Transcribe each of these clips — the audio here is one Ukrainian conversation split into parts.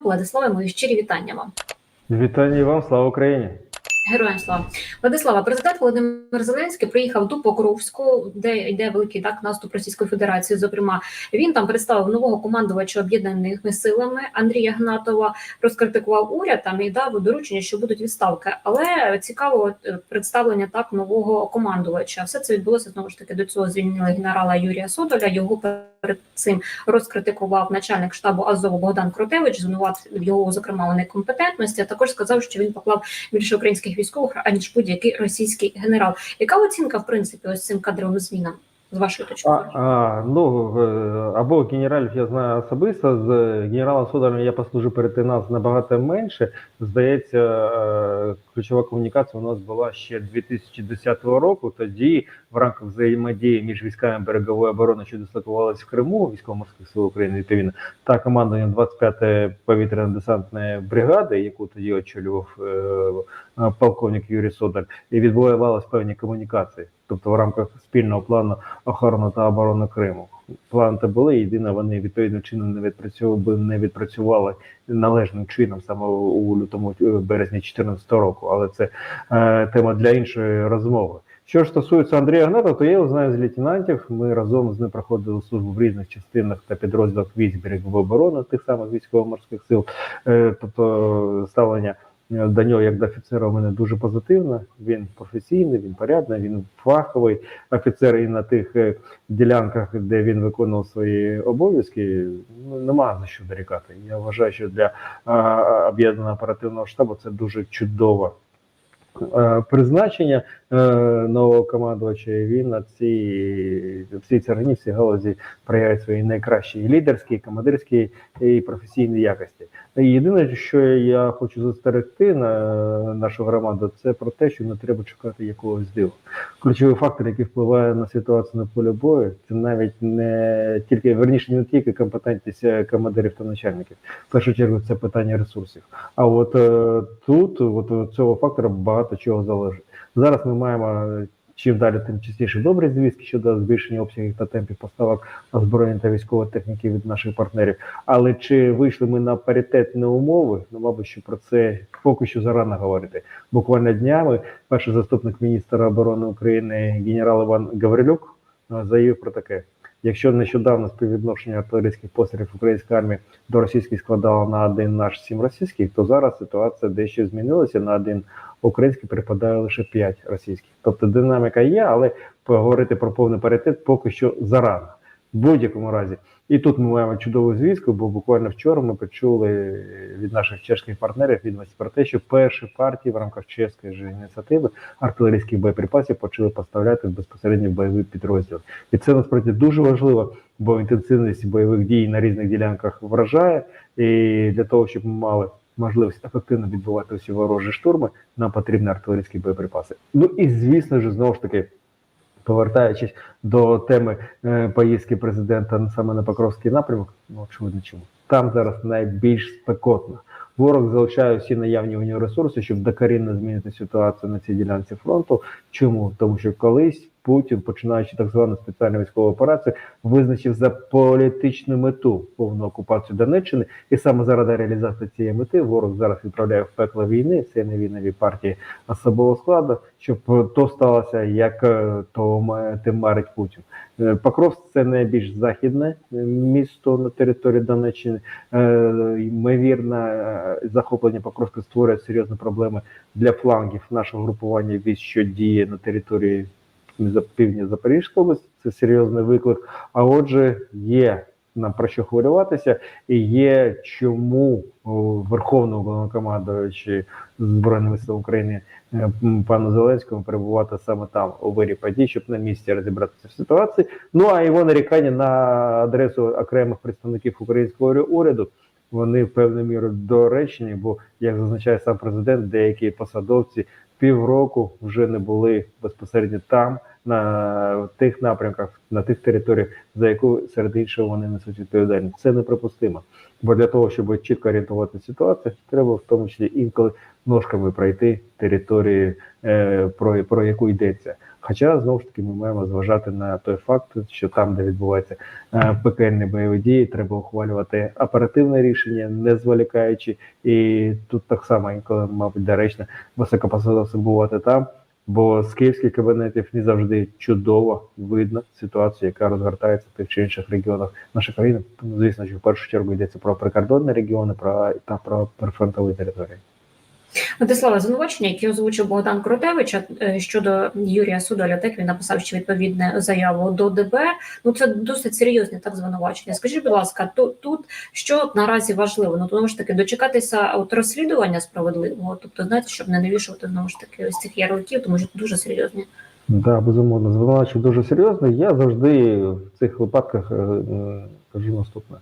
Владиславе, мої щирі вітання вам. Вітання вам, слава Україні! Героям слава Владислава, президент Володимир Зеленський приїхав до Покровську, де йде великий так наступ Російської Федерації. Зокрема, він там представив нового командувача об'єднаними силами Андрія Гнатова, розкритикував уряд там і дав доручення, що будуть відставки. Але цікаво е, представлення так нового командувача. Все це відбулося знову ж таки. До цього звільнили генерала Юрія Содоля. Його перед цим розкритикував начальник штабу Азову Богдан Кротевич. Звинуватив його зокрема у некомпетентності. А також сказав, що він поклав більше українських військових аніж будь-який російський генерал. Яка оцінка в принципі ось цим кадровим змінам з вашої точки А, а, ну, е, або генералів я знаю особисто, з генералом Содором я послужив перед нас набагато менше. Здається, е, ключова комунікація у нас була ще 2010 року. Тоді в рамках взаємодії між військами берегової оборони, що дислокувалися в Криму, військово-морських сил України відповідно, та командуванням 25-ї повітряно-десантної бригади, яку тоді очолював е, полковник Юрій Содоль, і відбувалися певні комунікації, тобто в рамках спільного плану охорони та оборони Криму. Плани були, єдине, вони відповідним чином не відпрацьовували, не відпрацювали належним чином саме у лютому е, березні 2014 року. Але це е, тема для іншої розмови. Що ж стосується Андрія Гната, то я його знаю з лейтенантів. Ми разом з ним проходили службу в різних частинах та підрозділах військ берегової оборони, тих самих військово-морських сил. Е, тобто ставлення е, до нього як до офіцера у мене дуже позитивно. Він професійний, він порядний, він фаховий офіцер і на тих е, ділянках, де він виконував свої обов'язки, ну нема за що дорікати. Я вважаю, що для об'єднаного оперативного штабу це дуже чудово. Е, Призначення е, нового командувача і він на цій в цій царині всі галузі проявляє свої найкращі лідерські, командирські і професійні якості. Єдине, що я хочу застерегти на нашу громаду, це про те, що не треба чекати якогось дива. Ключовий фактор, який впливає на ситуацію на полі бою, це навіть не тільки верніше не тільки компетентність е, командирів та начальників. В першу чергу це питання ресурсів. А от тут, от цього фактора, багато чого залежить. Зараз ми маємо е, чим далі, тим частіше добрі звістки щодо збільшення обсягів та темпів поставок озброєння та військової техніки від наших партнерів. Але чи вийшли ми на паритетні умови? Ну, мабуть, що про це поки що зарано говорити. Буквально днями перший заступник міністра оборони України генерал Іван Гаврилюк е, заявив про таке. Якщо нещодавно співвідношення артилерійських пострілів української армії до російських складало на один наш сім російських, то зараз ситуація дещо змінилася. На один український припадає лише п'ять російських. Тобто динаміка є, але поговорити про повний паритет поки що зарано. В будь-якому разі. І тут ми маємо чудову звістку, бо буквально вчора ми почули від наших чешських партнерів відомості про те, що перші партії в рамках чеської ж ініціативи артилерійських боєприпасів почали поставляти безпосередньо в бойові підрозділи. І це насправді дуже важливо, бо інтенсивність бойових дій на різних ділянках вражає. І для того, щоб ми мали можливість ефективно відбувати усі ворожі штурми, нам потрібні артилерійські боєприпаси. Ну і звісно ж, знову ж таки. Повертаючись до теми е, поїздки президента саме на Покровський напрямок, ну очевидно чому там зараз найбільш спекотно. Ворог залишає всі наявні у нього ресурси, щоб докорінно змінити ситуацію на цій ділянці фронту. Чому? Тому що колись Путін, починаючи так звану спеціальну військову операцію, визначив за політичну мету повну окупацію Донеччини, і саме заради реалізації цієї мети ворог зараз відправляє в пекло війни всі невійнові партії особового складу, щоб то сталося, як е, то має тим марить Путін. Е, Покровськ це найбільш західне е, місто на території Донеччини. Ймовірно, захоплення Покровська створює серйозні проблеми для флангів нашого групування військ, що діє на території за півдня Запорізької області. Це серйозний виклик. А отже, є нам про що хвилюватися, і є чому Верховному головнокомандуючи Збройними силами України е, пану Зеленському перебувати саме там у вирі подій, щоб на місці розібратися в ситуації. Ну а його нарікання на адресу окремих представників українського уряду. Вони певною мірою доречні, бо як зазначає сам президент, деякі посадовці півроку вже не були безпосередньо там, на тих напрямках, на тих територіях, за яку серед іншого вони несуть відповідальність. Це неприпустимо. Бо для того, щоб чітко орієнтувати ситуацію, треба в тому числі інколи ножками пройти території, е, про, про яку йдеться. Хоча знову ж таки ми маємо зважати на той факт, що там, де відбуваються е, пекельні бойові дії, треба ухвалювати оперативне рішення, не зволікаючи. І тут так само інколи, мабуть, доречно високопосадовцям бувати там. Бо з київських кабінетів не завжди чудово видно ситуацію, яка розгортається в тих чи інших регіонах нашої країни. Тому, звісно, що в першу чергу йдеться про прикордонні регіони, про та про прифронтові території. Владислава, звинувачення, які озвучив Богдан Крутевич е, щодо Юрія Судоля, так він написав ще відповідне заяву до ДБР. Ну це досить серйозні так звинувачення. Скажіть, будь ласка, то тут що наразі важливо? Ну тому ж таки дочекатися от розслідування справедливого, тобто знаєте, щоб не навішувати знову ж таки ось цих ярликів, тому що дуже серйозні. Да, безумовно, звинувачення дуже серйозно. Я завжди в цих випадках е, кажу наступне: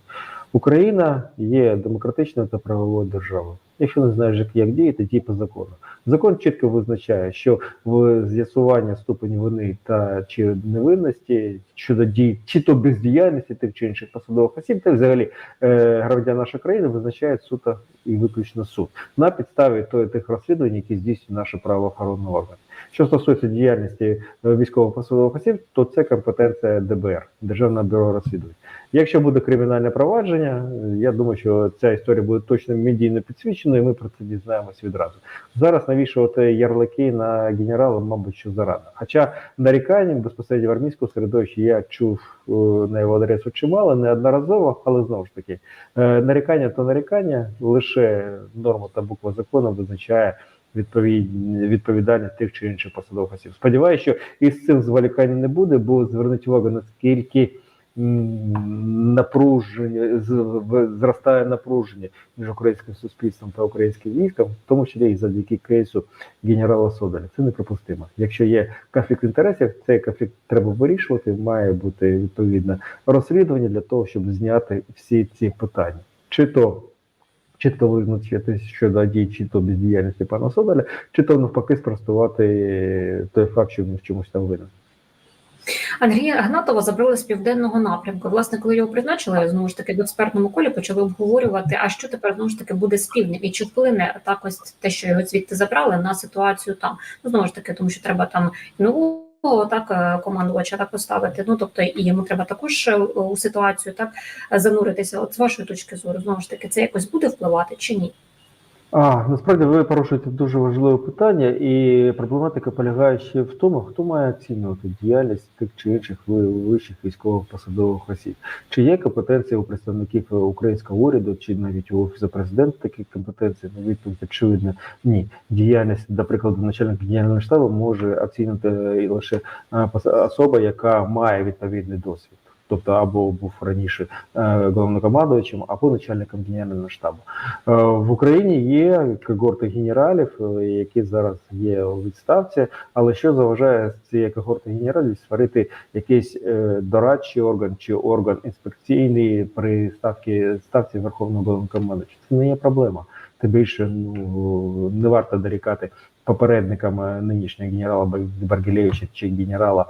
Україна є демократичною та правовою державою. Якщо не знаєш, як, діяти, дій по закону. Закон чітко визначає, що в з'ясування ступені вини та чи невинності щодо дій, чи то бездіяльності тих чи інших посадових осіб, та взагалі е, громадян нашої країни визначає суто і виключно суд на підставі тої тих розслідувань, які здійснює наші правоохоронні органи. Що стосується діяльності військово-посадових осіб, то це компетенція ДБР, Державне бюро розслідувань. Якщо буде кримінальне провадження, я думаю, що ця історія буде точно медійно підсвічена, і ми про це дізнаємось відразу. Зараз навішувати ярлики на генерала, мабуть, що зарано. Хоча нарікань безпосередньо в армійському середовищі я чув е, на його адресу чимало, неодноразово, але знову ж таки, е, нарікання то нарікання, лише норма та буква закону визначає відповідальність тих чи інших посадових осіб. Сподіваюся, що із цим зволікання не буде, бо звернуть увагу, наскільки напруження зростає напруження між українським суспільством та українським військом, в тому числі і завдяки кейсу генерала Соболя. Це неприпустимо. Якщо є конфлікт інтересів, цей конфлікт треба вирішувати. Має бути відповідне розслідування для того, щоб зняти всі ці питання, чи то. Чітко визначити щодо дій, чи то бездіяльності пана Соболя, чи то навпаки спростувати той факт, що він в чомусь там винен. Андрія Гнатова забрали з південного напрямку. Власне, коли його призначили, знову ж таки в експертному колі почали обговорювати, а що тепер знову ж таки буде з півднем, і чи вплине так ось те, що його звідти забрали на ситуацію там. Ну знову ж таки, тому що треба там нового так е, командувача так поставити. Ну тобто і йому треба також е, у ситуацію так зануритися. От з вашої точки зору, знову ж таки, це якось буде впливати чи ні? А насправді ви порушуєте дуже важливе питання, і проблематика полягає ще в тому, хто має оцінювати діяльність тих чи інших вищих військових посадових осіб. Чи є компетенція у представників українського уряду, чи навіть у офісу президента такі компетенції? Ну, відповідь очевидно, ні. Діяльність, до прикладу, начальника генерального штабу може оцінити лише а, особа, яка має відповідний досвід. Тобто або був раніше е, головнокомандувачем, або начальником генерального штабу. Е, В Україні є когорти генералів, е, які зараз є у відставці. Але що заважає з цієї когорти генералів створити якийсь дорадчий орган чи орган інспекційний при ставці ставці Верховного головнокомандувача? Це не є проблема. Тим більше ну не варто дорікати попередникам нинішнього генерала Баргілєвича чи генерала.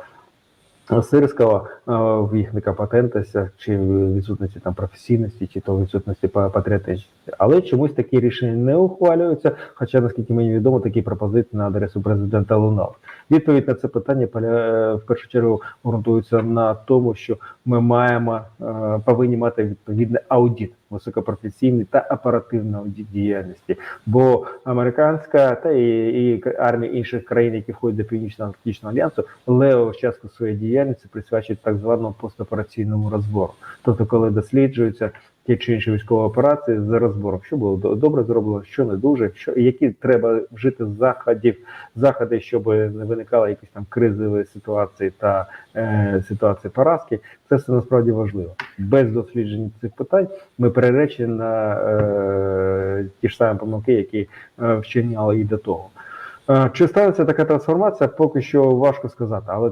Сирського е, в їх некомпетентностях, чи відсутності там професійності, чи то відсутності па- патріотичності. Але чомусь такі рішення не ухвалюються. Хоча, наскільки мені відомо, такі пропозиції на адресу президента лунали. Відповідь на це питання поля- в першу чергу ґрунтується на тому, що ми маємо е, повинні мати відповідний аудит, високопрофесійний та оперативної діяльності. Бо американська та і, і армія інших країн, які входять до північно-атлантичного альянсу, леву частку своєї діяльності присвячують так званому постопераційному розбору. Тобто, коли досліджуються ті чи інші військові операції за розбором, що було до- добре зроблено, що не дуже, що які треба вжити заходів, заходи, щоб не виникало якісь там кризові ситуації та е, ситуації поразки. Це все насправді важливо. Без досліджень цих питань ми переречені на е, ті ж самі помилки, які е, вчиняли і до того. Е, Чи станеться така трансформація, поки що важко сказати, але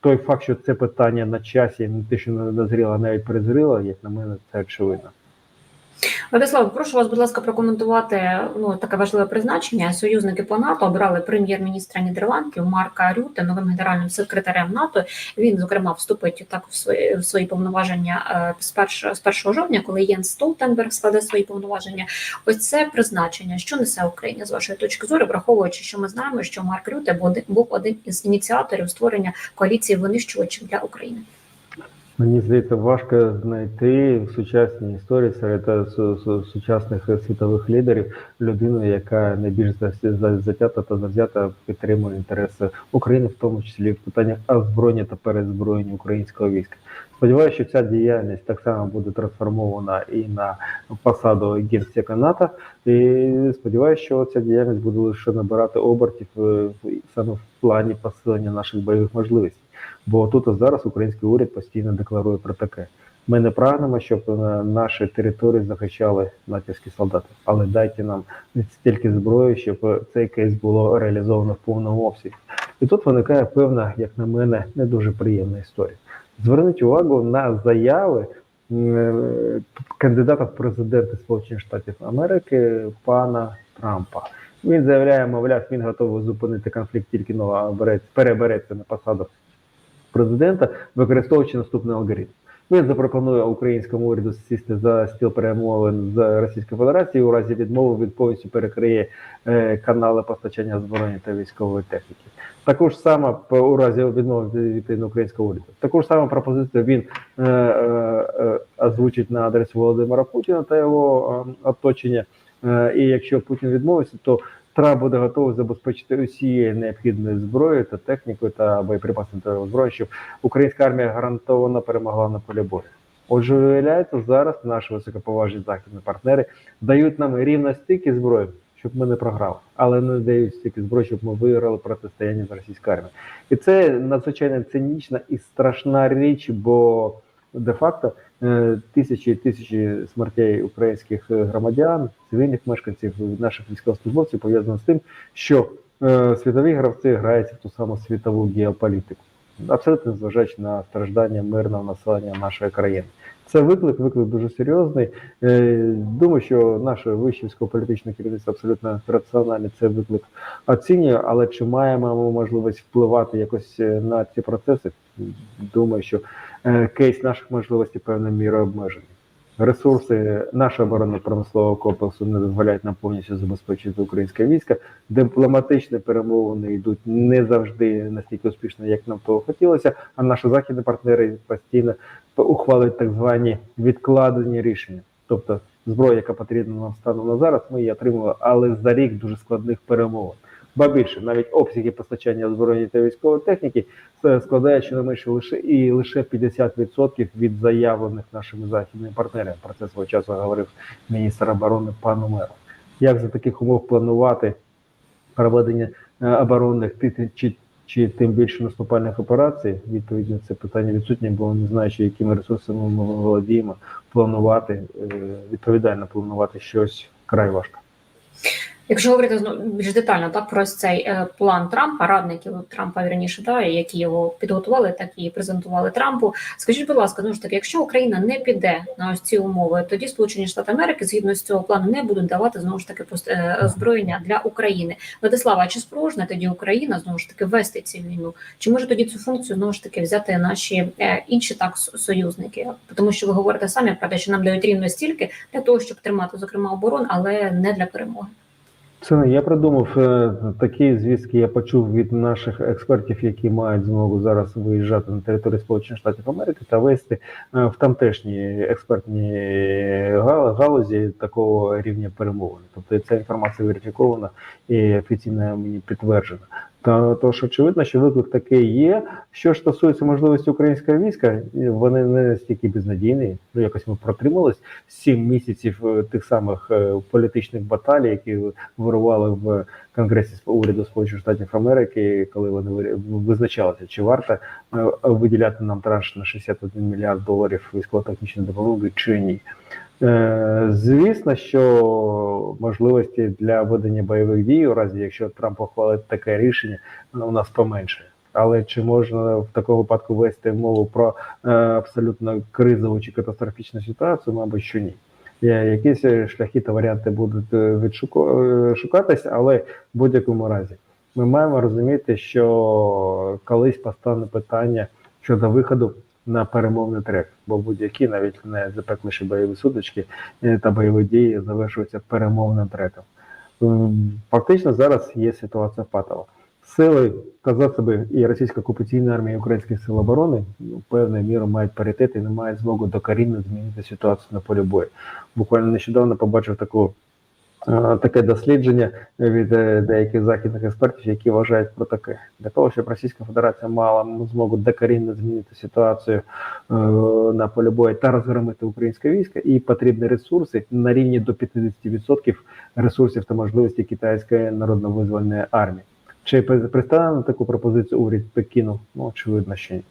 той факт, що це питання на часі, не те, що не дозріло, навіть перезріло, як на мене, це очевидно. Владислав, прошу вас, будь ласка, прокоментувати ну таке важливе призначення. Союзники по НАТО обрали прем'єр-міністра Нідерландів Марка Рюте новим генеральним секретарем НАТО. Він зокрема вступить так в свої в свої повноваження е, з 1, з 1 жовтня, коли Єнс Столтенберг складе свої повноваження. Ось це призначення, що несе Україна з вашої точки зору, враховуючи, що ми знаємо, що Марк Рюте був був один із ініціаторів створення коаліції винищувачів для України. Мені здається, важко знайти в сучасній історії серед е, су- су- сучасних світових лідерів людину, яка найбільш за- за- затята та завзята підтримує інтереси України, в тому числі в питаннях озброєння та перезброєння українського війська. Сподіваюся, що ця діяльність так само буде трансформована і на посаду генсека НАТО. І сподіваюся, що ця діяльність буде лише набирати обертів е, саме в плані посилення наших бойових можливостей. Бо тут зараз український уряд постійно декларує про таке. Ми не прагнемо, щоб на наші території захищали натівські солдати, але дайте нам стільки зброї, щоб цей кейс було реалізовано в повному обсязі. І тут виникає певна, як на мене, не дуже приємна історія. Зверніть увагу на заяви е, кандидата в президенти Сполучених Штатів Америки пана Трампа. Він заявляє, мовляв, він готовий зупинити конфлікт, тільки бере- перебереться на посаду президента, використовуючи наступний алгоритм. Він запропонує українському уряду сісти за стіл перемовин з Російською Федерацією у разі відмови від повністю перекриє е, канали постачання зброї та військової техніки. Таку ж саме у разі відмови від українського уряду. Таку ж саму пропозицію він е, е, е, озвучить на адресу Володимира Путіна та його е, оточення. І якщо Путін відмовиться, то Трамп буде готовий забезпечити усією необхідною зброєю та технікою та боєприпасами та зброєю, щоб українська армія гарантовано перемогла на полі бою. Отже, виявляється, зараз наші високоповажні західні партнери дають нам рівно стільки зброї, щоб ми не програли, але не дають стільки зброї, щоб ми виграли протистояння з російською армією. І це надзвичайно цинічна і страшна річ, бо де-факто тисячі і тисячі смертей українських е, громадян, цивільних мешканців, наших військовослужбовців пов'язано з тим, що е, світові гравці граються в ту саму світову геополітику, абсолютно незважаючи на страждання мирного населення нашої країни. Це виклик, виклик дуже серйозний. Е, Думаю, що наше вище військово-політичне керівництво абсолютно раціонально цей виклик оцінює, але чи маємо ми можливість впливати якось е, на ці процеси? Думаю, що е, кейс наших можливостей певною мірою обмежений. Ресурси нашого оборонно-промислового комплексу не дозволяють нам повністю забезпечити українське військо. Дипломатичні перемовини йдуть не завжди настільки успішно, як нам того хотілося. А наші західні партнери постійно ухвалюють так звані відкладені рішення. Тобто зброя, яка потрібна нам станом на зараз, ми її отримали, але за рік дуже складних перемовин. Ба більше, навіть обсяги постачання озброєння та військової техніки складає щонайменше лише і лише 50% від заявлених нашими західними партнерами. Про це свого часу говорив міністр оборони пан Умеров. Як за таких умов планувати проведення е, оборонних чи, чи тим більше наступальних операцій? Відповідь на це питання відсутнє, бо не знаючи, якими ресурсами ми володіємо, планувати е, відповідально планувати щось край важко. Якщо говорити знову більш детально так про цей е, план Трампа, радників Трампа вірніше, да, які його підготували, так і презентували Трампу. Скажіть, будь ласка, ну ж таки, якщо Україна не піде на ось ці умови, тоді Сполучені Штати Америки згідно з цього плану не будуть давати знову ж таки е, озброєння для України. Владислава, чи спроможна тоді Україна знову ж таки вести цю війну? Чи може тоді цю функцію знову ж таки взяти наші е, інші так союзники? Тому що ви говорите самі про те, що нам дають рівно стільки для того, щоб тримати зокрема оборон, але не для перемоги. Це я придумав е, такі звістки. Я почув від наших експертів, які мають змогу зараз виїжджати на територію Сполучених Штатів Америки та вести е, в тамтешні експертні галузі такого рівня перемовин. Тобто ця інформація верифікована і офіційно мені підтверджена. Та тож очевидно, що виклик такий є. Що ж стосується можливості українського війська, вони не настільки безнадійні. Ну якось ми протримались сім місяців е, тих самих е, політичних баталій, які вирували в Конгресі уряду Сполучених Штатів Америки, коли вони визначалися, чи варто е, виділяти нам транш на 61 мільярд доларів військово-технічної допомоги, чи ні. Е, Звісно, що можливості для ведення бойових дій, у разі якщо Трамп ухвалить таке рішення, ну, у нас поменше. Але чи можна в такому випадку вести мову про е, абсолютно кризову чи катастрофічну ситуацію? Мабуть, що ні. Якісь шляхи та варіанти будуть е, шукатись, але в будь-якому разі ми маємо розуміти, що колись постане питання щодо виходу на перемовний трек, бо будь-які навіть не запекліші бойові сутички е, та бойові дії завершуються перемовним треком. Фактично зараз є ситуація патова. Сили та засоби і російська окупаційна армія, і українських сил оборони ну, певною мірою мають паритет і не мають змогу докорінно змінити ситуацію на полі бою. Буквально нещодавно побачив таку таке дослідження від е, деяких західних експертів, які вважають про таке для того, щоб Російська Федерація мала змогу докорінно змінити ситуацію е, на полі бою та розгромити українське військо, і потрібні ресурси на рівні до 50% ресурсів та можливості китайської народно-визвольної армії. Чи при- пристане на таку пропозицію уряд Пекіну? Ну очевидно, що ні.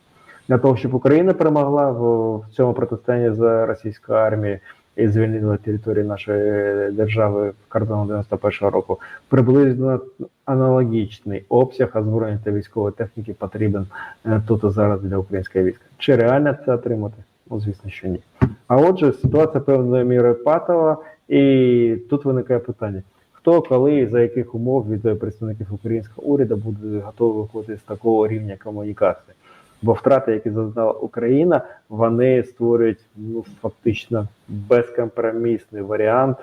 Для того, щоб Україна перемогла в, цьому протистоянні з російською армією і звільнила територію нашої держави в кордону 91-го року, приблизно аналогічний обсяг озброєння та військової техніки потрібен е, тут і зараз для українського війська. Чи реально це отримати? Ну, звісно, що ні. А отже, ситуація певною мірою патова, і тут виникає питання: хто, коли і за яких умов від е, представників українського уряду буде готовий виходити з такого рівня комунікації? Бо втрати, які зазнала Україна, вони створюють ну фактично безкомпромісний варіант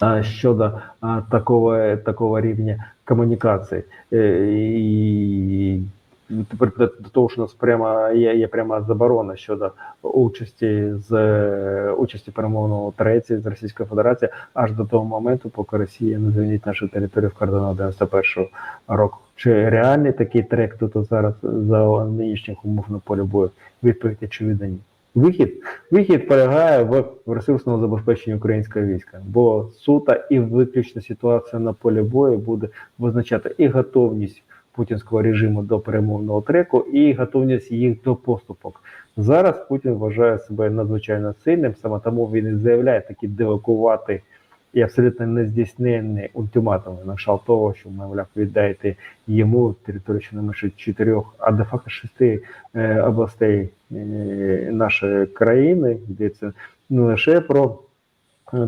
а, щодо а, такого, такого рівня комунікації. Е, І тепер до того, що у нас прямо є, є пряма заборона щодо участі з е, участі перемовного треці з Російської Федерації аж до того моменту, поки Росія не звільнить нашу територію в кордонах 91-го року. Чи реальний такий трек тут зараз за нинішніх умов на полі бою? Відповідь очевидно ні. Вихід вихід полягає в ресурсному забезпеченні українського війська, бо сута і виключна ситуація на полі бою буде визначати і готовність путінського режиму до перемовного треку, і готовність їх до поступок. Зараз Путін вважає себе надзвичайно сильним, саме тому він і заявляє такі девакувати і абсолютно нездійсненні ультиматуми на кшталт того, що мовляв віддайте йому територію щонайменше чотирьох, а де факто шести е, областей е, нашої країни, йдеться не лише про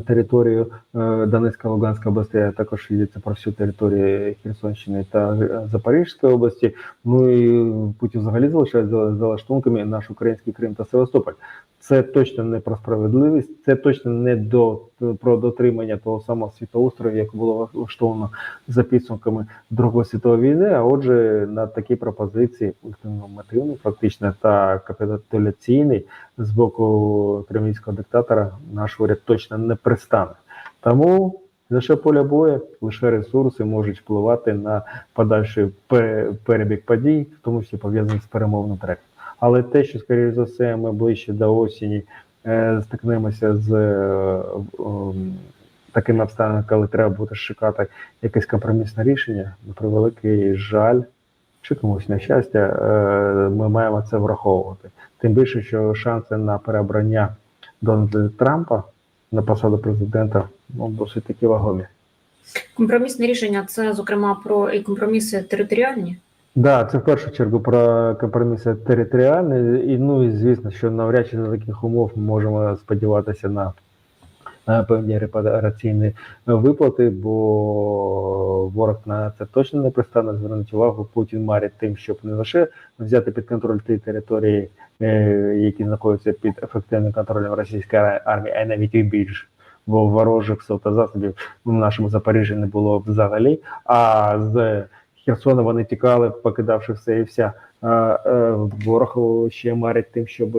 територію е, Донецька Луганська області, а також йдеться про всю територію Херсонщини та е, Запорізької області. Ну і Путін взагалі залишає за, за наш український Крим та Севастополь. Це точно не про справедливість, це точно не до про дотримання того самого світоустрою, як було влаштовано за підсумками Другої світової війни. А отже, на такі пропозиції ультимативний, фактично та капітуляційний з боку кремлівського диктатора наш уряд точно не пристане. Тому лише поля бою, лише ресурси можуть впливати на подальший перебіг подій, в тому числі пов'язаних з перемовним треком. Але те, що скоріш за все, ми ближче до осені е, стикнемося з е, ем, такими обставинами, коли треба буде шукати якесь компромісне рішення, на превеликий жаль, чи комусь на щастя, е, ми маємо це враховувати. Тим більше, що шанси на переобрання Дональда Трампа на посаду президента ну, досить таки вагомі. Компромісне рішення це, зокрема, про і компроміси територіальні. Да, це в першу чергу про компроміси територіальні, і ну і звісно, що навряд чи за таких умов ми можемо сподіватися на певні репараційні виплати, бо ворог на це точно не пристане звернути увагу. Путін марить тим, щоб не лише взяти під контроль ті території, е, які знаходяться під ефективним контролем російської армії, а навіть і більше. Бо ворожих сил засобів в нашому Запоріжжі не було взагалі. А з Херсона вони тікали, покидавши все і вся. Е, ворог ще марить тим, щоб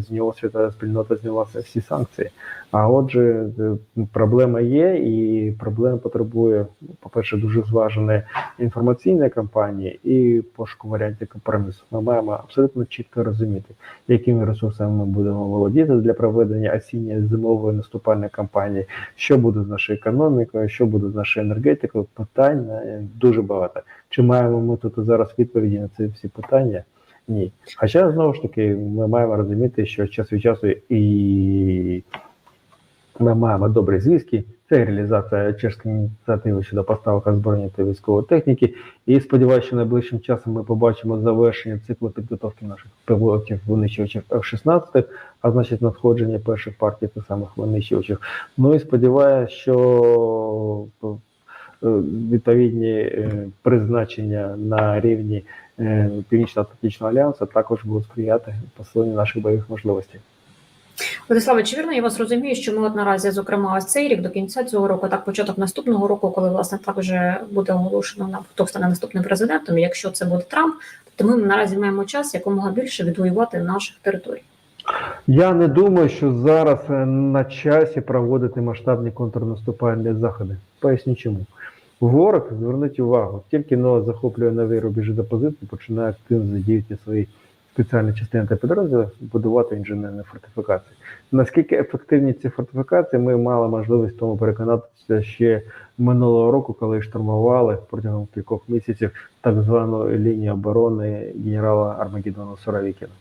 з нього свята спільнота зняла всі санкції. А отже, е, проблема є, і проблема потребує, по-перше, дуже зваженої інформаційної кампанії і пошуку варіантів компромісу. Ми маємо абсолютно чітко розуміти, якими ресурсами ми будемо володіти для проведення осінньої зимової наступальної кампанії, що буде з нашою економікою, що буде з нашою енергетикою. Питань е, дуже багато. Чи маємо ми тут зараз відповіді на ці всі питання? Ні. Хоча знову ж таки ми маємо розуміти, що час від часу і Ми маємо добрі зв'язки. Це реалізація чешської ініціативи щодо поставок озброєння та військової техніки. І сподіваюся, що найближчим часом ми побачимо завершення циклу підготовки наших пілотів винищувачів F-16, а значить надходження перших партій тих самих винищувачів. Ну і сподіваюся, що відповідні е, призначення на рівні е, Північно-Атлантичного альянсу також будуть сприяти посиленню наших бойових можливостей. Владиславе, чи вірно я вас розумію, що ми от наразі, зокрема, ось цей рік до кінця цього року, так початок наступного року, коли власне так вже буде оголошено на хто стане наступним президентом. і Якщо це буде Трамп, то ми наразі маємо час якомога більше відвоювати наших територій. Я не думаю, що зараз е, на часі проводити масштабні контрнаступальні заходи. Поясню чому. Ворог, зверніть увагу, тільки но захоплює нові рубежі та починає активно задіяти свої спеціальні частини та підрозділи, будувати інженерні фортифікації. Наскільки ефективні ці фортифікації, ми мали можливість тому переконатися ще минулого року, коли штурмували протягом кількох місяців так звану лінію оборони генерала Армагеддона Суровікіна.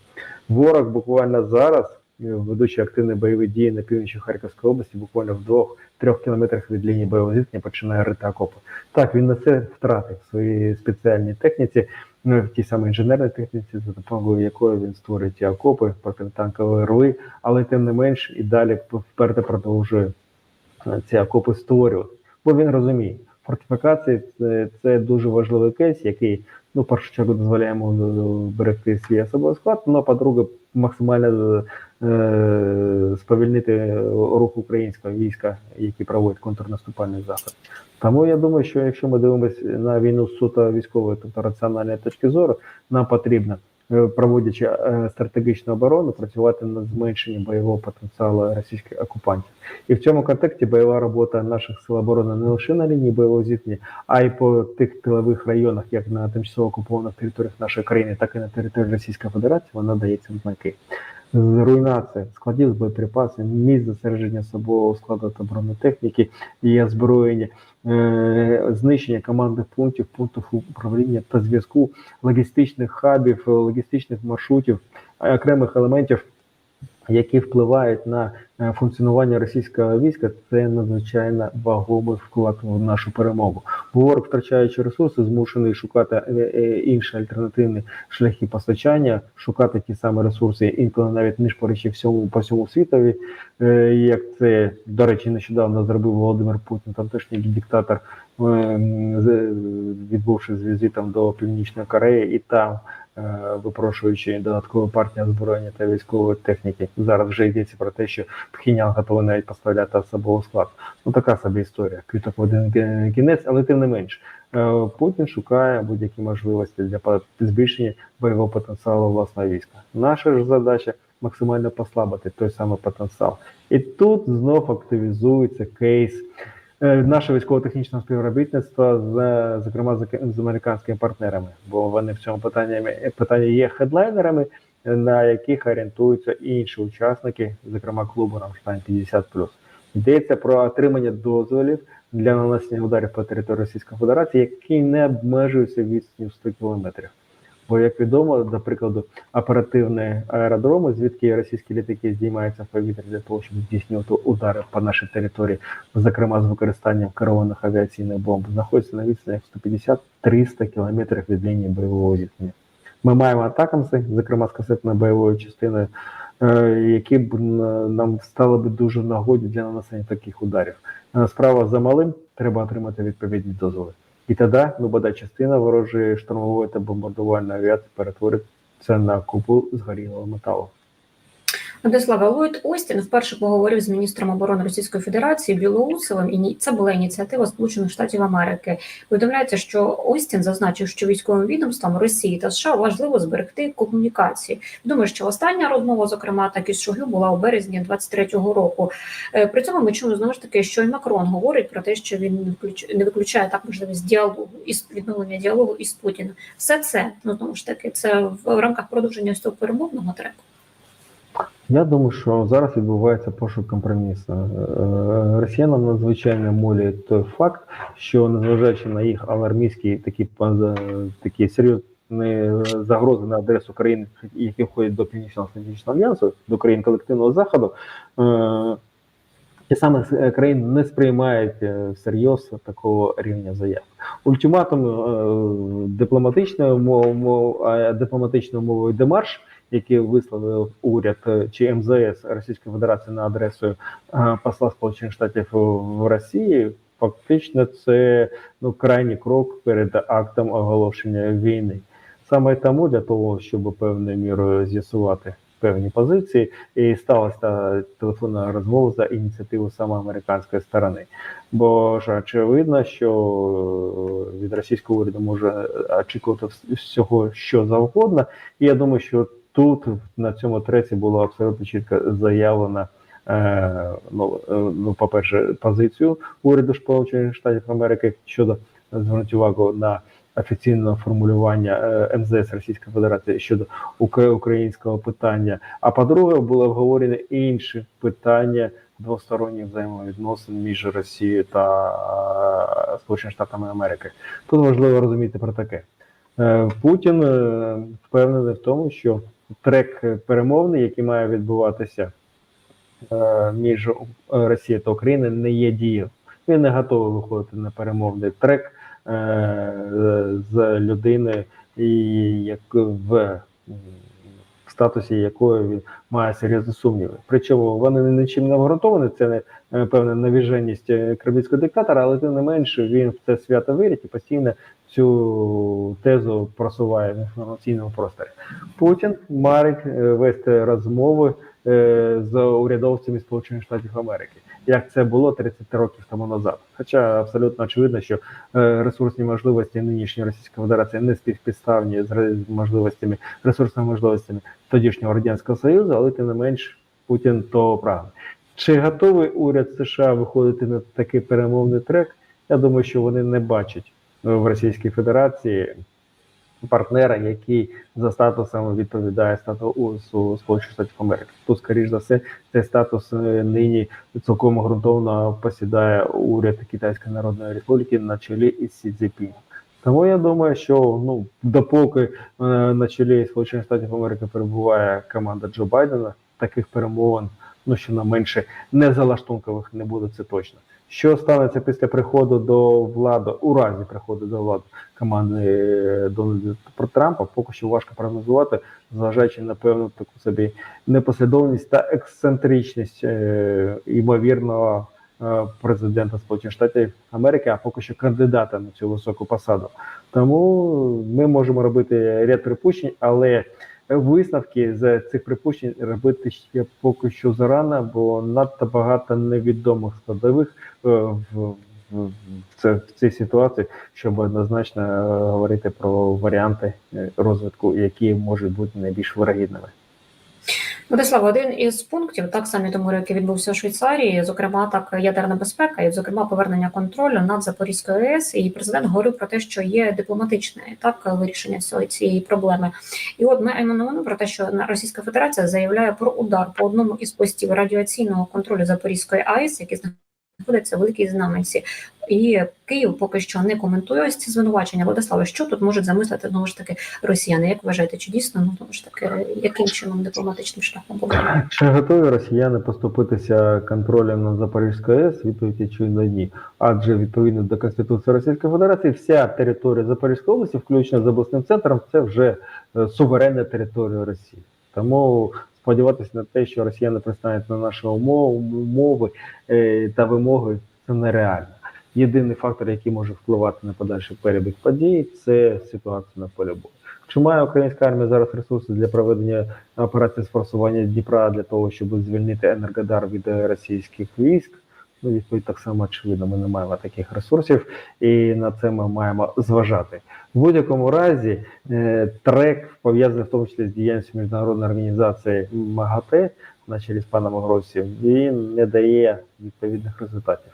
Ворог буквально зараз, ведучи активні бойові дії на півночі Харківської області, буквально в двох-трьох кілометрах від лінії бойового зіткнення починає рити окопи. Так, він несе втрати в своїй спеціальній техніці, ну, в тій самій інженерній техніці, за допомогою якої він створює ті окопи, протитанкові рви, але тим не менш і далі вперто продовжує е, ці окопи створювати. Бо він розуміє, фортифікації це, це дуже важливий кейс, який ну, в першу чергу дозволяє йому е, берегти свій особовий склад, ну, а по-друге, максимально е, сповільнити рух українського війська, які проводять контрнаступальний захід. Тому я думаю, що якщо ми дивимося на війну суто військової, тобто раціональної точки зору, нам потрібно, е, проводячи е, стратегічну оборону, працювати над зменшенням бойового потенціалу російських окупантів. І в цьому контексті бойова робота наших сил оборони не лише на лінії бойового зіткнення, а й по тих тилових районах, як на тимчасово окупованих територіях нашої країни, так і на території Російської Федерації, вона дається знаки. Руйнація складів з боєприпасів, місць зосередження особового складу та бронетехніки і озброєння, е, знищення командних пунктів, пунктів управління та зв'язку, логістичних хабів, логістичних маршрутів, окремих елементів, які впливають на е, функціонування російського війська, це надзвичайно вагомий вклад в нашу перемогу. Ворог, втрачаючи ресурси, змушений шукати е, е, інші альтернативні шляхи постачання, шукати ті самі ресурси, інколи навіть не шпорячи всьому по всьому світові, як це до речі, нещодавно зробив Володимир Путін, тамтешній диктатор, відбувши з візитом до Північної Кореї, і там випрошуючи додаткову партію озброєння та військової техніки. Зараз вже йдеться про те, що Пхінян готовий навіть поставляти особовий склад. Ну така собі історія. Квіток в один кінець, але тим не менш. е, Путін шукає будь-які можливості для збільшення бойового потенціалу власного війська. Наша ж задача максимально послабити той самий потенціал. І тут знов активізується кейс е, нашого військово-технічного співробітництва з зокрема з, американськими партнерами, бо вони в цьому питанні питанні є хедлайнерами, е, на яких орієнтуються інші учасники, зокрема клубу Рамштайн 50+. Йдеться про отримання дозволів для нанесення ударів по території Російської Федерації, які не обмежуються відстанню в 100 кілометрів. Бо, як відомо, до прикладу, оперативні аеродроми, звідки російські літаки здіймаються в повітря для того, щоб здійснювати удари по нашій території, зокрема з використанням керованих авіаційних бомб, знаходяться на відстані 150-300 кілометрів від лінії бойового зіткнення. Ми маємо атакамси, зокрема з касетною бойовою частиною, е, які б нам стали б дуже нагоді для нанесення таких ударів. Е, Справа за малим, треба отримати відповідні дозволи. І тоді, ну, бодай частина ворожої штурмової та бомбардувальної авіації перетвориться на купу згорілого металу. Владислава Ллойд Остін вперше поговорив з міністром оборони Російської Федерації Білоусовим, і це була ініціатива Сполучених Штатів Америки. Повідомляється, що Остін зазначив, що військовим відомствам Росії та США важливо зберегти комунікації. Думаю, що остання розмова, зокрема, так із Шойгу, була у березні 23-го року. Е, При цьому ми чуємо знову ж таки, що і Макрон говорить про те, що він не виключ- не виключає так можливість діалогу із відновлення діалогу із Путіним. Все це ну знову ж таки це в рамках продовження цього перемовного треку. Я думаю, що зараз відбувається пошук компромісу. Е, Росіянам надзвичайно молює той факт, що незважаючи на їх алармійські такі такі серйозні загрози на адресу країн, які входять до Північно-Атлантичного альянсу, до країн колективного заходу, е, ті е, країни не сприймають е, всерйоз такого рівня заяв. Ультиматум е, дипломатичною мов, мов, е, дипломатичною мовою демарш, який висловив уряд е, чи МЗС Російської Федерації на адресу е, посла Сполучених Штатів в Росії, фактично це ну крайній крок перед актом оголошення війни. Саме тому для того, щоб певною мірою з'ясувати певні позиції, і сталася та телефонна розмова за ініціативу саме американської сторони. Бо ж очевидно, що від російського уряду може очікувати всього що завгодно. І я думаю, що тут на цьому треці було абсолютно чітко заявлено. е, Ну, е, ну, по-перше, позицію уряду Сполучених Штатів Америки щодо звернути увагу на офіційне формулювання е, МЗС Російської Федерації щодо українського питання. А по-друге, було обговорено інші питання двосторонніх взаємовідносин між Росією та Сполученими Штатами Америки. Тут важливо розуміти про таке. Путін впевнений в тому, що трек перемовний, який має відбуватися е, між Росією та Україною, не є дією. Він не готовий виходити на перемовний трек е, з людиною, як в статусі якої він має серйозні сумніви. Причому вони нічим не обґрунтовані, це не е, певна навіженість кремлівського диктатора, але тим не менше він в це свято вірить і постійно цю тезу просуває в інформаційному просторі. Путін марить е, вести розмови е, з урядовцями Сполучених Штатів Америки, як це було 30 років тому назад. Хоча абсолютно очевидно, що е, ресурсні можливості нинішньої Російської Федерації не співпідставні з можливостями ресурсними можливостями тодішнього радянського союзу, але тим не менш Путін того прагне. Чи готовий уряд США виходити на такий перемовний трек? Я думаю, що вони не бачать в Російській Федерації партнера, який за статусом відповідає статусу Сполучених Штатів Америки. Тут, скоріш за все, цей статус е, нині цілком ґрунтовно посідає уряд Китайської Народної Республіки на чолі із Сі Цзіпіном. Тому я думаю, що ну допоки е, на чолі Сполучених Штатів Америки перебуває команда Джо Байдена, таких перемовин, ну що на менше незалаштункових не буде, це точно. Що станеться після приходу до влади, у разі приходу до влади команди е, Дональда Трампа, поки що важко прогнозувати, зважаючи на певну таку собі непослідовність та ексцентричність е, ймовірного е, президента Сполучених Штатів Америки, а поки що кандидата на цю високу посаду. Тому ми можемо робити ряд припущень, але висновки з цих припущень робити ще поки що зарано, бо надто багато невідомих складових е, в, в, в, це, в цій ситуації, щоб однозначно е, говорити про варіанти е, розвитку, які можуть бути найбільш вирогідними. Владислав, один із пунктів, так саміту тому, який відбувся в Швейцарії, зокрема так ядерна безпека, і зокрема повернення контролю над Запорізькою АЕС. І президент говорив про те, що є дипломатичне так вирішення цієї проблеми. І от ми новину про те, що Російська Федерація заявляє про удар по одному із постів радіаційного контролю Запорізької АЕС, які знаходяться в великій знаменці. І Київ поки що не коментує ось ці звинувачення. Владиславе, що тут можуть замислити знову ж таки росіяни? Як вважаєте, чи дійсно ну знову ж таки яким чином дипломатичним шляхом буде? Чи готові росіяни поступитися контролем над Запорізькою АЕС? Відповідь очевидно ні. Адже відповідно до Конституції Російської Федерації, вся територія Запорізької області, включно з обласним центром, це вже е, суверенна територія Росії. Тому сподіватися на те, що росіяни пристануть на наші умови, е, та вимоги, це нереально. Єдиний фактор, який може впливати на подальший перебіг подій, це ситуація на полі бою. Чи має українська армія зараз ресурси для проведення операції з форсування Дніпра для того, щоб звільнити Енергодар від е, російських військ? Ну, відповідь так само очевидно, ми не маємо таких ресурсів, і на це ми маємо зважати. В будь-якому разі е, трек пов'язаний в тому числі з діяльністю міжнародної організації МАГАТЕ на чолі з паном Гросів, він не дає відповідних результатів.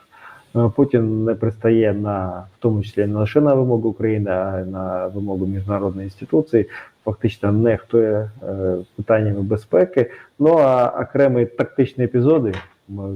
Е, Путін не пристає на в тому числі не лише на вимогу України, а й на вимогу міжнародної інституції. Фактично нехтує е, питаннями безпеки. Ну а окремі тактичні епізоди,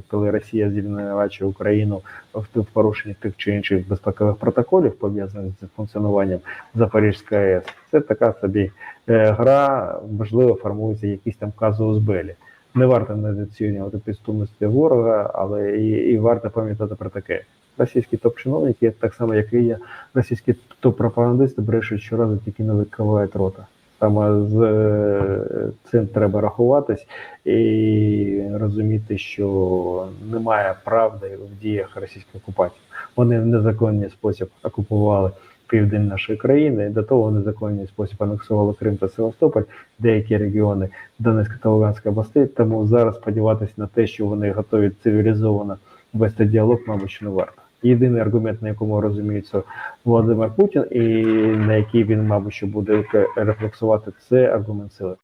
коли Росія звинувачує Україну в, порушенні тих чи інших безпекових протоколів, пов'язаних з функціонуванням Запорізької АЕС, це така собі е, гра, можливо, формується якийсь там казус белі. не варто недооцінювати підступності ворога, але і, і варто пам'ятати про таке. Російські топ-чиновники, так само як і я, російські топ-пропагандисти брешуть щоразу тільки не викривають рота. Саме з е, цим треба рахуватись і розуміти, що немає правди в діях російських окупантів. Вони в незаконний спосіб окупували південь нашої країни, до того в незаконний спосіб анексували Крим та Севастополь, деякі регіони Донецька та Луганська областей. Тому зараз сподіватися на те, що вони готові цивілізовано вести діалог, мабуть, не варто. Єдиний аргумент, на якому розуміється Володимир Путін, і на який він, мабуть, що буде рефлексувати, це аргумент сили.